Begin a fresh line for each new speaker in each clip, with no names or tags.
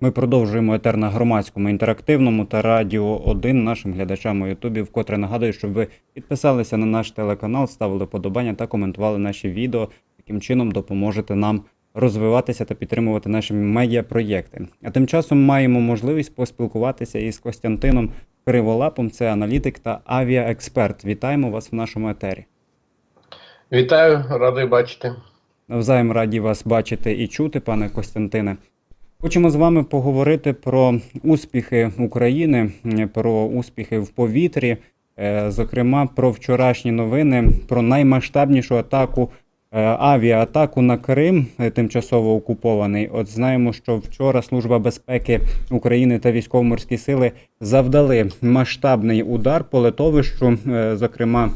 Ми продовжуємо етер на громадському інтерактивному та радіо 1 нашим глядачам у Ютубі. Вкотре нагадую, щоб ви підписалися на наш телеканал, ставили подобання та коментували наші відео. Таким чином допоможете нам розвиватися та підтримувати наші медіапроєкти. А тим часом маємо можливість поспілкуватися із Костянтином Криволапом. Це аналітик та авіаексперт. Вітаємо вас в нашому етері.
Вітаю, радий бачити.
Навзаєм раді вас бачити і чути, пане Костянтине. Хочемо з вами поговорити про успіхи України, про успіхи в повітрі, е, зокрема про вчорашні новини, про наймасштабнішу атаку е, авіаатаку на Крим, е, тимчасово окупований. От знаємо, що вчора Служба безпеки України та військово-морські сили завдали масштабний удар по литовищу, зокрема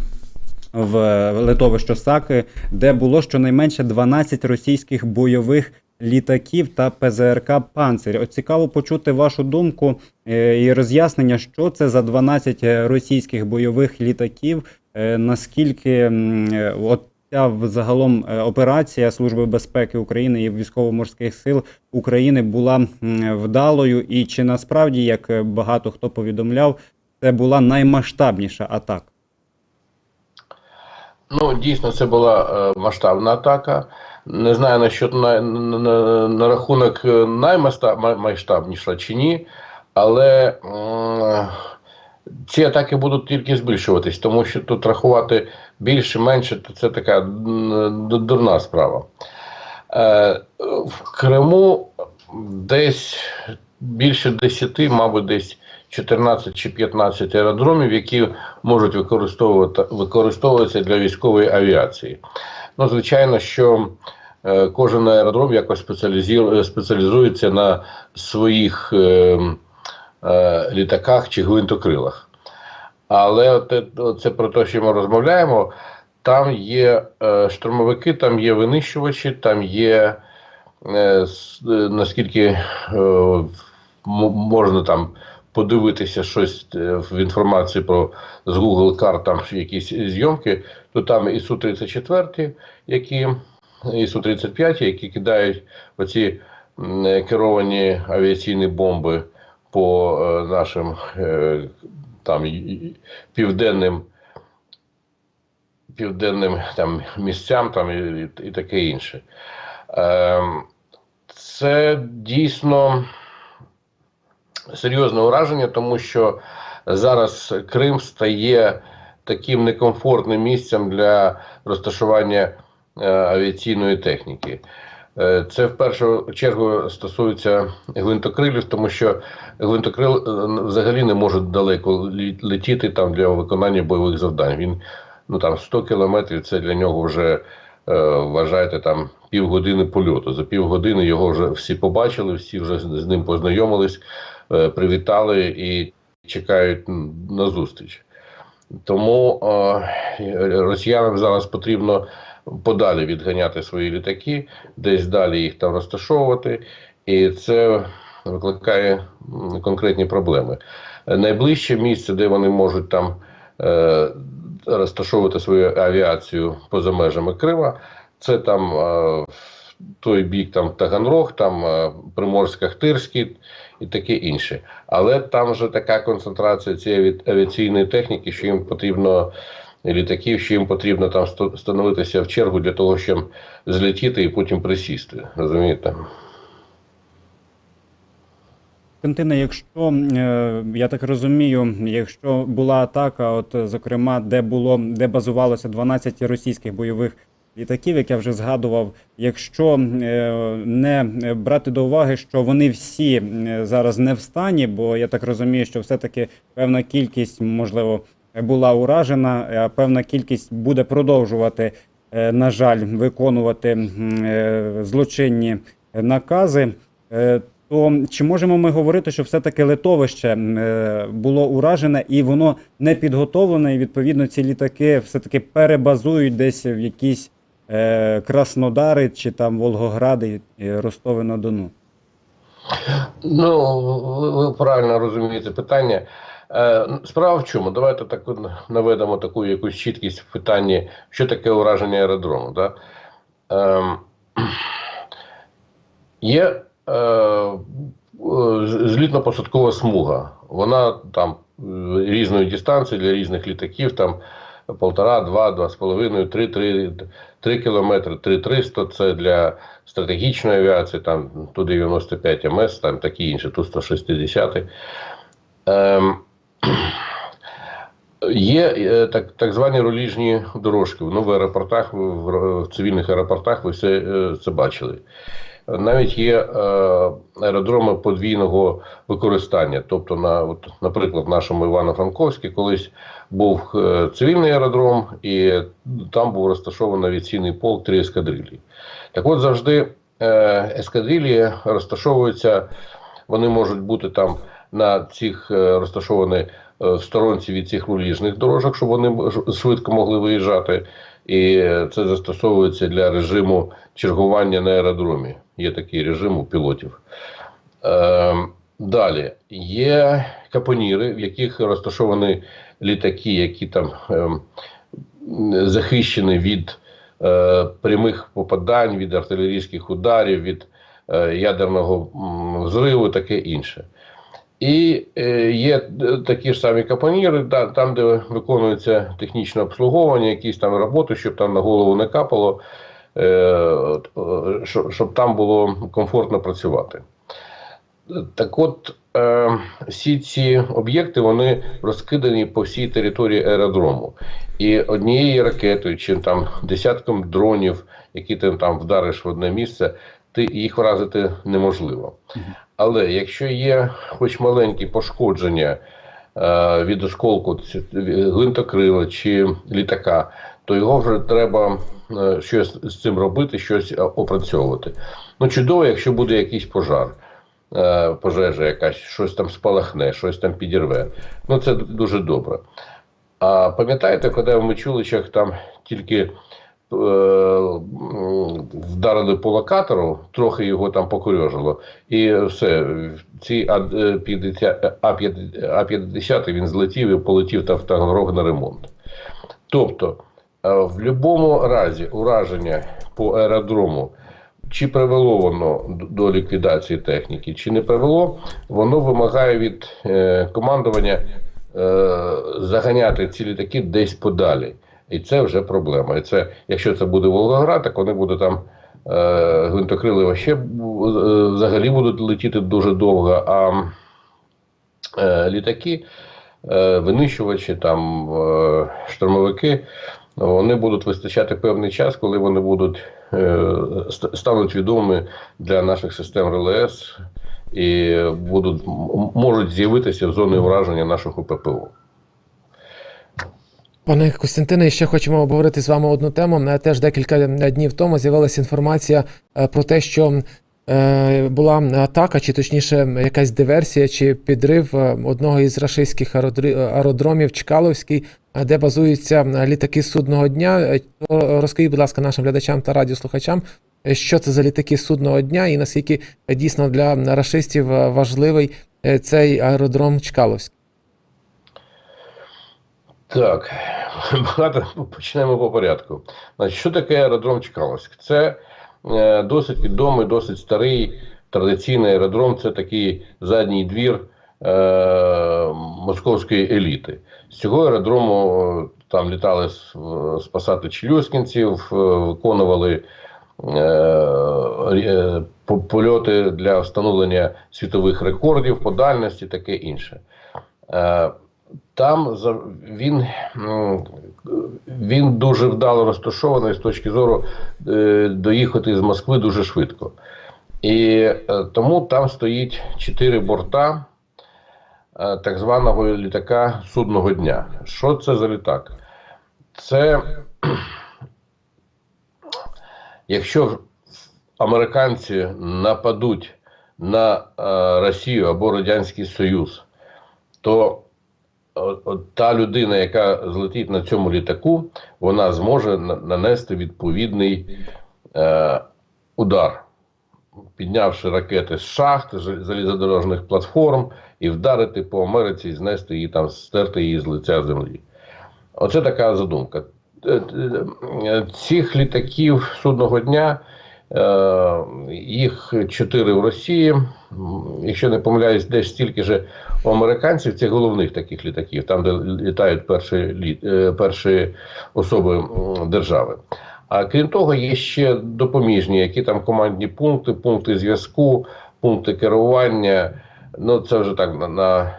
в литовище Саки, де було щонайменше 12 російських бойових літаків та ПЗРК Панцир. От цікаво почути вашу думку е, і роз'яснення, що це за 12 російських бойових літаків, е, наскільки е, от ця загалом операція Служби безпеки України і військово-морських сил України була вдалою, і чи насправді, як багато хто повідомляв, це була наймасштабніша атака?
Ну, дійсно, це була е, масштабна атака. Не знаю насчет на, на, на, на рахунок е, наймасштабніша чи ні, але м, ці атаки будуть тільки збільшуватись, тому що тут рахувати більше, менше, то це така дурна справа. Е, в Криму десь більше 10, мабуть, десь 14 чи 15 аеродромів, які можуть використовувати, використовуватися для військової авіації. Ну, звичайно, що е, кожен аеродром якось спеціалізі- спеціалізується на своїх е, е, літаках чи гвинтокрилах. Але от, е, це про те, що ми розмовляємо. Там є е, штурмовики, там є винищувачі, там є е, е, наскільки е, можна там подивитися щось е, в інформації про з Google карт, там якісь зйомки, то там і Су-34, які і Су-35, які кидають оці е, керовані авіаційні бомби по е, нашим там південним південним там місцям там і, і, і таке інше. Ем, це дійсно серйозне ураження, тому що зараз Крим стає таким некомфортним місцем для розташування е, авіаційної техніки. Е, Це в першу чергу стосується гвинтокрилів, тому що гвинтокрил е, взагалі не може далеко летіти там для виконання бойових завдань. Він ну там 100 кілометрів це для нього вже е, вважайте там півгодини польоту. За півгодини його вже всі побачили, всі вже з ним познайомились, привітали і чекають на зустріч. Тому е, росіянам зараз потрібно подалі відганяти свої літаки, десь далі їх там розташовувати, і це викликає конкретні проблеми. Е, Найближче місце, де вони можуть там е, розташовувати свою авіацію поза межами Крима, це там е, той бік там Таганрог, там е, Приморсько-Хтирський і таке інше. Але там вже така концентрація цієї аві- авіаційної техніки, що їм потрібно літаків, що їм потрібно там становитися в чергу для того, щоб злетіти і потім присісти. Розумієте?
Константине, якщо е, я так розумію, якщо була атака, от зокрема, де було де базувалося 12 російських бойових літаків, як я вже згадував, якщо е, не брати до уваги, що вони всі е, зараз не в стані, бо я так розумію, що все-таки певна кількість, можливо, була уражена, а певна кількість буде продовжувати, е, на жаль, виконувати е, злочинні накази. Е, то чи можемо ми говорити, що все-таки литовище е, було уражене і воно не підготовлене, і відповідно ці літаки все-таки перебазують десь в якісь е, Краснодари чи там Волгогради, Ростови на Дону?
Ну, ви, ви правильно розумієте питання. Е, Справа в чому? Давайте так наведемо таку якусь чіткість в питанні, що таке ураження аеродрому. Да? ем, є е, е, злітно-посадкова смуга. Вона там е, різної дистанції для різних літаків, там полтора, два, два з половиною, три, три, три кілометри, три триста це для стратегічної авіації, там Ту-95 МС, там такі інші, Ту-160. Ем, Є е, так, так звані руліжні дорожки. Ну, в аеропортах, в, в цивільних аеропортах ви все е, це бачили. Навіть є е, аеродроми подвійного використання. Тобто, на, от, наприклад, в нашому Івано-Франковській колись був е, цивільний аеродром, і там був розташований авіаційний полк три ескадрилі. Так от завжди е, ескадрилі розташовуються, вони можуть бути там на цих розташовані в сторонці від цих руліжних дорожок, щоб вони швидко могли виїжджати. І це застосовується для режиму чергування на аеродромі. Є такий режим у пілотів. Е, далі є капоніри, в яких розташовані літаки, які там ем, захищені від е, прямих попадань, від артилерійських ударів, від е, ядерного взриву, таке інше. І е, є е, такі ж самі капоніри, там, де виконується технічне обслуговування, якісь там роботи, щоб там на голову не капало, е, е, щоб, щоб там було комфортно працювати. Так от, е, всі ці об'єкти вони розкидані по всій території аеродрому. І однією ракетою чи там десятком дронів, які ти там вдариш в одне місце, ти їх вразити неможливо. Але якщо є хоч маленькі пошкодження е, від осколку гвинтокрила чи літака, то його вже треба е, щось з цим робити, щось е, опрацьовувати. Ну, чудово, якщо буде якийсь пожар, е, пожежа якась, щось там спалахне, щось там підірве. Ну, це дуже добре. А пам'ятаєте, коли в Мичуличах там тільки вдарили по локатору, трохи його там покорьожило, і все, ці А-50 А-50 він злетів і полетів там в Таганрог на ремонт. Тобто, в будь-якому разі ураження по аеродрому чи привело воно до ліквідації техніки, чи не привело, воно вимагає від е, командування е, заганяти ці літаки десь подалі. І це вже проблема. І це, якщо це буде Волгоград, так вони будуть там е, гвинтокрили вообще, бу- е, взагалі будуть летіти дуже довго. А е, літаки, е, винищувачі, там, е, штурмовики, вони будуть вистачати певний час, коли вони будуть е, стануть відомі для наших систем РЛС і будуть можуть з'явитися в зоні враження нашого ППО.
Пане Костянтине, ще хочемо обговорити з вами одну тему. Е, Теж декілька днів тому з'явилася інформація е, про те, що е, була атака, чи точніше, якась диверсія чи підрив е, одного із рашистських аеродромів Чкаловський, е, де базуються літаки судного дня. Е, Розкажіть, будь ласка, нашим глядачам та радіослухачам, е, що це за літаки судного дня і наскільки е, дійсно для рашистів важливий цей аеродром Чкаловський.
Так, багато почнемо по порядку. Значить, що таке аеродром Чкаловськ? Це е, досить відомий, досить старий традиційний аеродром. Це такий задній двір московської еліти. З цього аеродрому е, там літали е, спасати челюскінців, е, виконували е, е, польоти для встановлення світових рекордів по дальності, таке інше. Е, там він, він дуже вдало розташований з точки зору е, доїхати з Москви дуже швидко. І е, тому там стоїть чотири борта е, так званого літака судного дня. Що це за літак? Це якщо американці нападуть на е, Росію або Радянський Союз, то от та людина, яка злетить на цьому літаку, вона зможе нанести відповідний е, удар, піднявши ракети з шахт, залізодорожних платформ і вдарити по Америці, і знести її там, стерти її з лиця землі. Оце така задумка. е, е, цих літаків судного дня. е, Їх чотири в Росії. Якщо не помиляюсь, десь стільки ж у американців це головних таких літаків, там, де літають перші, перші особи держави. А крім того, є ще допоміжні, які там командні пункти, пункти зв'язку, пункти керування. Ну, це вже так на, на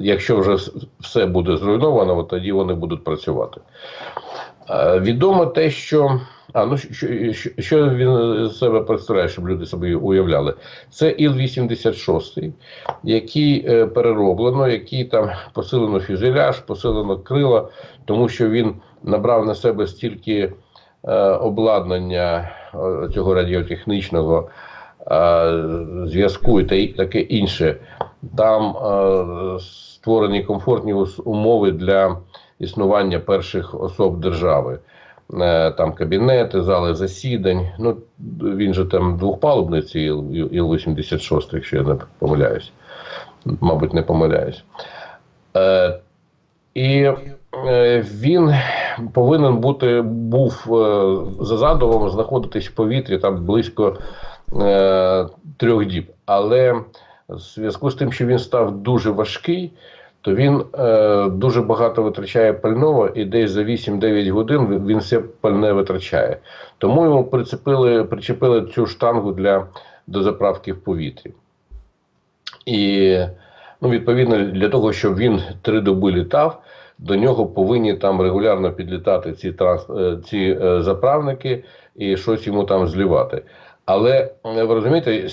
якщо вже все буде зруйновано, тоді вони будуть працювати. Відомо те, що. А, ну що, що, що він з себе представляє, щоб люди собі уявляли? Це Іл-86, який е, перероблено, який там посилено фюзеляж, посилено крила, тому що він набрав на себе стільки обладнання е, цього радіотехнічного е, зв'язку і таке інше. Там е, створені комфортні умови для існування перших особ держави. Е, Там кабінети, зали засідань. Ну він же там двохпалубний цей Іл- Іл-86, якщо я не помиляюсь. Мабуть, не помиляюсь. Е, і е, він повинен бути був е, за задумом знаходитись в повітрі там близько е, трьох діб. Але в зв'язку з тим, що він став дуже важкий, то він е, дуже багато витрачає пального, і десь за 8-9 годин він все пальне витрачає. Тому йому прицепили, причепили цю штангу для дозаправки в повітрі. І ну, відповідно для того, щоб він три доби літав, до нього повинні там регулярно підлітати ці, транс, е, ці е, заправники і щось йому там злівати. Але е, ви розумієте,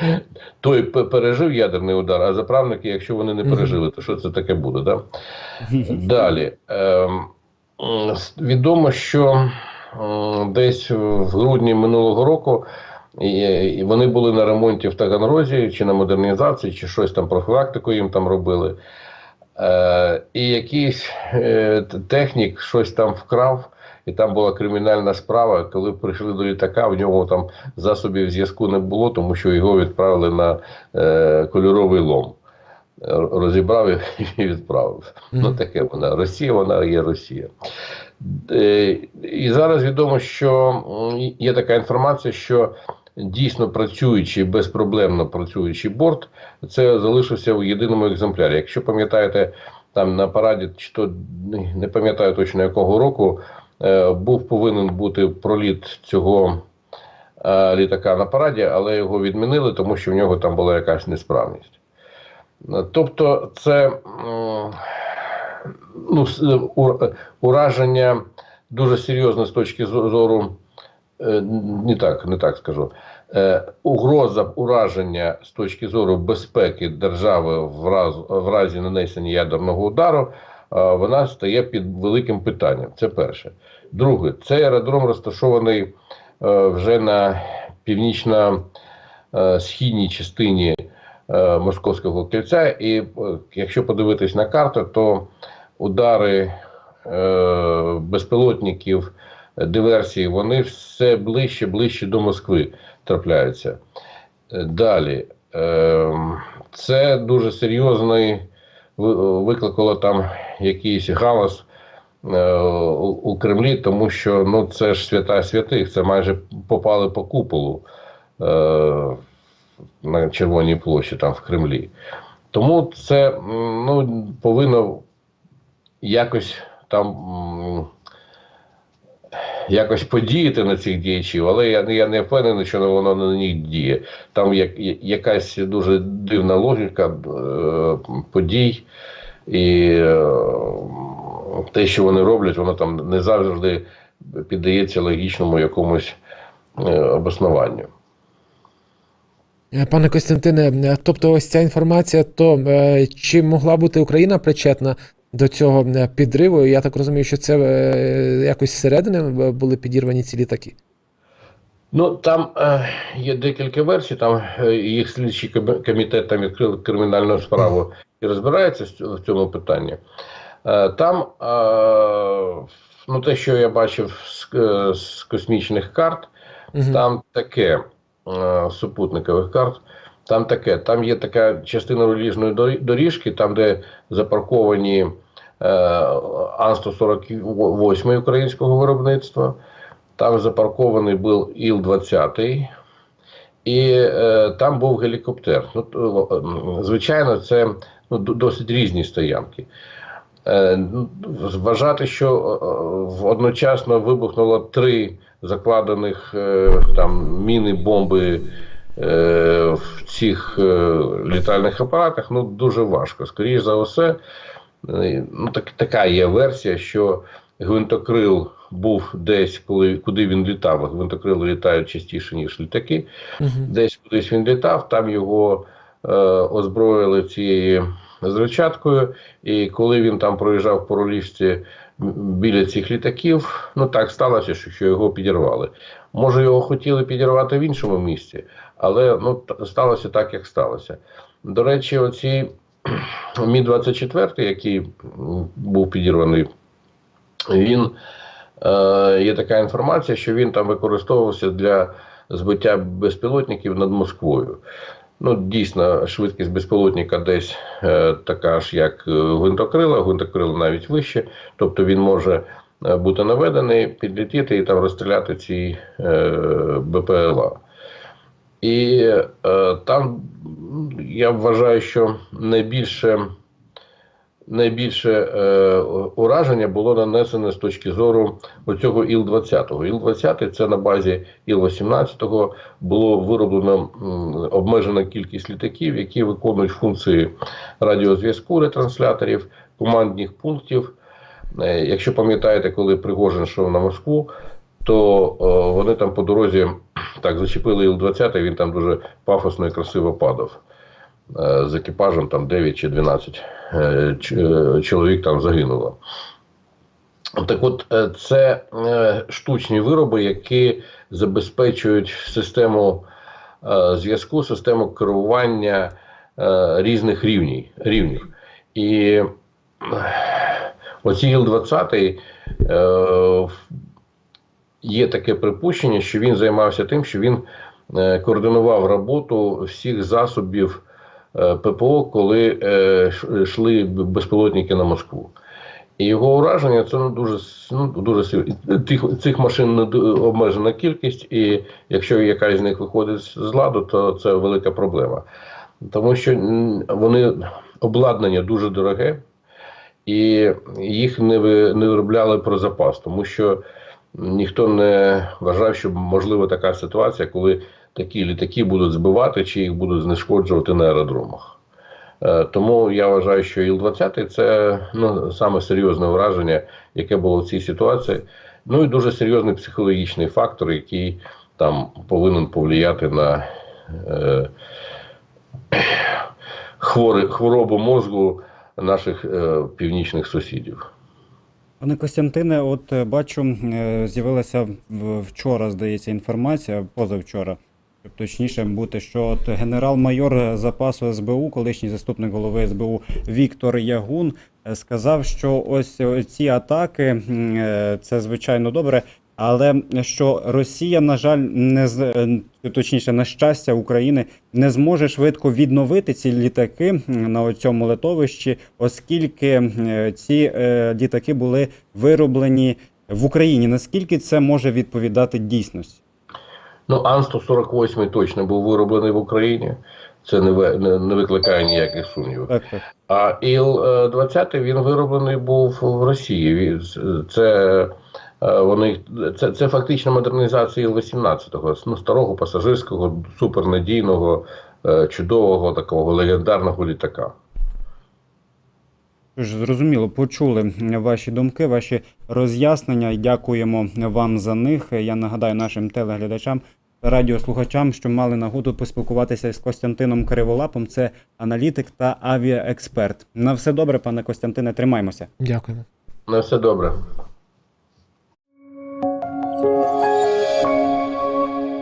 той пережив ядерний удар, а заправники, якщо вони не пережили, то що це таке буде? Да? Далі. Ем, відомо, що десь в грудні минулого року і, вони були на ремонті в Таганрозі, чи на модернізації, чи щось там профілактику їм там робили. Е, і якийсь е, технік щось там вкрав, і там була кримінальна справа. Коли прийшли до літака, в нього там засобів зв'язку не було, тому що його відправили на е, кольоровий лом. Розібрав і відправив. Ну таке вона. Росія, вона є Росія. І зараз відомо, що є така інформація, що дійсно працюючий, безпроблемно працюючий борт, це залишився в єдиному екземплярі. Якщо пам'ятаєте, там на параді, чи то не- пам'ятаю точно якого року, е, був повинен бути проліт цього е, літака на параді, але його відмінили, тому що в нього там була якась несправність. Тобто, це ну, ураження дуже серйозне з точки зору, не так, не так скажу. Е, Угроза ураження з точки зору безпеки держави в, раз, в разі нанесення ядерного удару, е, вона стає під великим питанням. Це перше. Друге, цей аеродром розташований е, вже на північно-східній частині е, Московського кільця, і е, якщо подивитись на карту, то удари е, безпілотників, е, диверсії, вони все ближче, ближче до Москви трапляються. Далі. Е, це дуже серйозний викликало там якийсь галас е, у, Кремлі, тому що ну, це ж свята святих, це майже попали по куполу е, на Червоній площі, там в Кремлі. Тому це ну, повинно якось там якось подіяти на цих діячів, але я, я не впевнений, що воно на них діє. Там як, якась дуже дивна логіка е, подій, і е, те, що вони роблять, воно там не завжди піддається логічному якомусь е, обоснованню.
Е, Пане Костянтине, е, тобто ось ця інформація, то е, чи могла бути Україна причетна до цього е, підриву? Я так розумію, що це е, якось зсередини були підірвані ці літаки.
Ну там е, є декілька версій. Там е, їх слідчий комітет там відкрив кримінальну справу і розбирається в цьому питанні. Е, там е, ну, те, що я бачив з, е, з космічних карт,
Мгм.
там таке е, супутникових карт. Там таке, там є така частина релізної дорі- доріжки, там, де запарковані Ан-148 українського виробництва. Там запаркований був Іл-20. І е, там був гелікоптер. Ну, е, звичайно, це ну, досить різні стоянки. Е, ну, вважати, що е, одночасно вибухнуло три закладених е, там міни, бомби е, в цих е, літальних апаратах, ну дуже важко. Скоріше за все, е, ну так, така є версія, що гвинтокрил був десь, коли куди він літав. Гвинтокрили літають частіше, ніж літаки.
Мгм.
Десь кудись він літав, там його е, озброїли цією зричаткою, і коли він там проїжджав по руліжці біля цих літаків, ну так сталося, що, що його підірвали. Може, його хотіли підірвати в іншому місці, але ну, сталося так, як сталося. До речі, оці Мі-24, який був підірваний, він е, є така інформація, що він там використовувався для збиття безпілотників над Москвою. Ну, дійсно, швидкість безпілотника десь е, така ж, як е, гвинтокрила, гвинтокрила навіть вище. Тобто він може е, бути наведений, підлетіти і там розстріляти ці е, БПЛА. І е, там я вважаю, що найбільше, найбільше е, ураження було нанесене з точки зору оцього Іл-20. Іл-20 це на базі Іл-18 було вироблено м, обмежена кількість літаків, які виконують функції радіозв'язку ретрансляторів, командних пунктів. Е, Якщо пам'ятаєте, коли Пригожин йшов на Москву, то о, вони там по дорозі так зачепили Іл-20, він там дуже пафосно і красиво падав. Е, З екіпажем там 9 чи 12 е, е, чоловік там загинуло. Так от, е, це е, штучні вироби, які забезпечують систему е, зв'язку, систему керування е, різних рівнів. рівнів. І е, оці Іл-20 е, є таке припущення, що він займався тим, що він е, координував роботу всіх засобів е, ППО, коли е, йшли безпілотники на Москву. І його ураження це ну, дуже, ну, дуже сильно. Тих, цих машин не обмежена кількість, і якщо якась з них виходить з ладу, то це велика проблема. Тому що вони обладнання дуже дороге, і їх не, не виробляли про запас, тому що ніхто не вважав, що можлива така ситуація, коли такі літаки будуть збивати чи їх будуть знешкоджувати на аеродромах. Е, Тому я вважаю, що Іл-20 це ну, саме серйозне враження, яке було в цій ситуації. Ну і дуже серйозний психологічний фактор, який там повинен повлияти на е, хворобу мозку наших е, північних сусідів.
Пане Костянтине, от е, бачу, е, з'явилася вчора, здається, інформація, позавчора, точніше бути, що от генерал-майор запасу СБУ, колишній заступник голови СБУ Віктор Ягун, е, сказав, що ось ці атаки це звичайно добре. Але що Росія, на жаль, не з е, точніше, на щастя України не зможе швидко відновити ці літаки на цьому литовищі, оскільки е, ці е, літаки були вироблені в Україні. Наскільки це може відповідати дійсності?
Ну, Ан-148 точно був вироблений в Україні. Це не, не, не викликає ніяких сумнівів.
Так, так.
А Іл-20 він вироблений був в Росії. Це, е, вони, це, це фактично модернізація Іл-18, ну, старого пасажирського, супернадійного, е, чудового такого легендарного літака.
Тож, зрозуміло, почули ваші думки, ваші роз'яснення. і Дякуємо вам за них. Я нагадаю нашим телеглядачам та радіослухачам, що мали нагоду поспілкуватися з Костянтином Криволапом. Це аналітик та авіаексперт. На все добре, пане Костянтине, тримаймося.
Дякуємо.
На все добре.